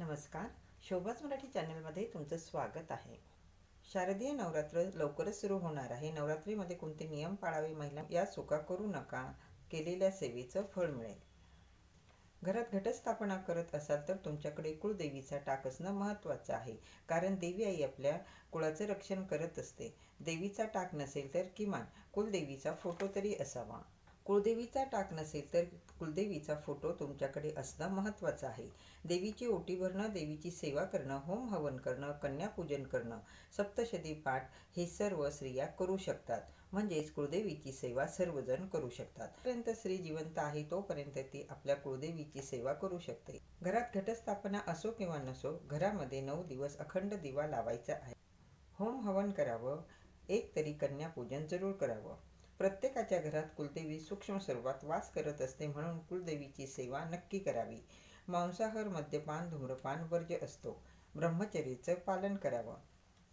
नमस्कार. शोभाच मराठी चॅनलमध्ये तुमचं स्वागत आहे. शारदीय नवरात्र लवकरच सुरू होणार आहे. नवरात्रीमध्ये कोणते नियम पाळावे महिला या चुका करू नका. केलेल्या सेवेचं फळ मिळेल. घरात घटस्थापना करत असाल तर तुमच्याकडे कुळदेवीचा टाक असणं महत्त्वाचं आहे. कारण देवी आई आपल्या कुळाचं रक्षण करत असते. देवीचा टाक नसेल तर किमान कुलदेवीचा फोटो तरी असावा. कुळदेवीचा टाक नसेल तर कुलदेवीचा फोटो तुमच्याकडे असणं महत्त्वाचं आहे. देवीची ओटी भरणं देवीची सेवा करणं होम हवन करणं कन्यापूजन करणं सप्तशती पाठ हे सर्व स्त्रिया करू शकतात. म्हणजेच कुळदेवीची सेवा सर्वजण करू शकतात. पर्यंत स्त्री जिवंत आहे तोपर्यंत ती आपल्या कुळदेवीची सेवा करू शकते. घरात घटस्थापना असो किंवा नसो घरामध्ये नऊ दिवस अखंड दिवा लावायचा आहे. होम हवन करावं एक तरी कन्यापूजन जरूर करावं. प्रत्येकाच्या घरात कुलदेवी सूक्ष्म स्वरूपात वास करत असते म्हणून कुलदेवीची सेवा नक्की करावी. मांसाहार मद्यपान धूम्रपान वर्ज्य असतो. ब्रह्मचर्याचं पालन करावं.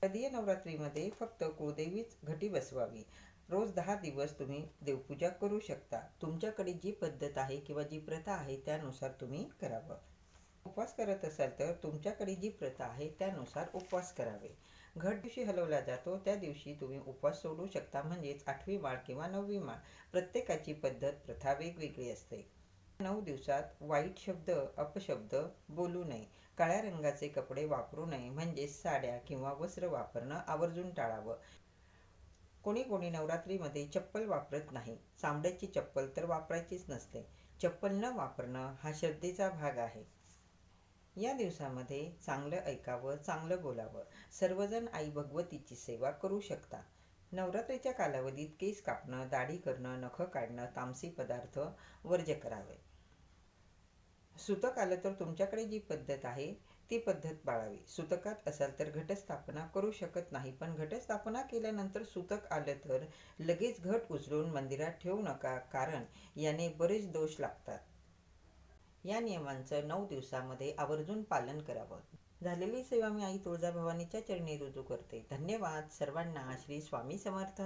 शारदीय नवरात्रीमध्ये फक्त कुळदेवीच घटी बसवावी. रोज दहा दिवस तुम्ही देवपूजा करू शकता. तुमच्याकडे जी पद्धत आहे किंवा जी प्रथा आहे त्यानुसार तुम्ही करावं. उपवास करत असाल तर तुमच्याकडे जी प्रथा आहे त्यानुसार उपवास करावे. घट दिवशी हलवला जातो त्या दिवशी तुम्ही उपवास सोडू शकता म्हणजेच आठवी माळ किंवा नववी माळ. प्रत्येकाची पद्धत प्रथा वेगवेगळी असते. नऊ दिवसात वाईट शब्द अपशब्द बोलू नये. काळ्या रंगाचे कपडे वापरू नये म्हणजेच साड्या किंवा वस्त्र वापरणं आवर्जून टाळावं. कोणी कोणी नवरात्रीमध्ये चप्पल वापरत नाही. चामड्याची चप्पल तर वापरायचीच नसते. चप्पल न वापरणं हा श्रद्धेचा भाग आहे. या दिवसामध्ये चांगलं ऐकावं चांगलं बोलावं. सर्वजण आई भगवतीची सेवा करू शकता नवरात्रीच्या कालावधीत केस कापणं दाढी करणं नखं काढणं तामसी पदार्थ वर्ज्य करावे. सुतक आलं तर तुमच्याकडे जी पद्धत आहे ती पद्धत पाळावी सुतकात असाल तर घटस्थापना करू शकत नाही पण घटस्थापना केल्यानंतर सुतक आलं तर लगेच घट उचलून मंदिरात ठेवू नका कारण याने बरेच दोष लागतात. या नियमांचं नऊ दिवसामध्ये आवर्जून पालन करावं. झालेली सेवा मी आई तुळजाभवानीच्या चरणी रुजू करते. धन्यवाद. सर्वांना श्री स्वामी समर्थ.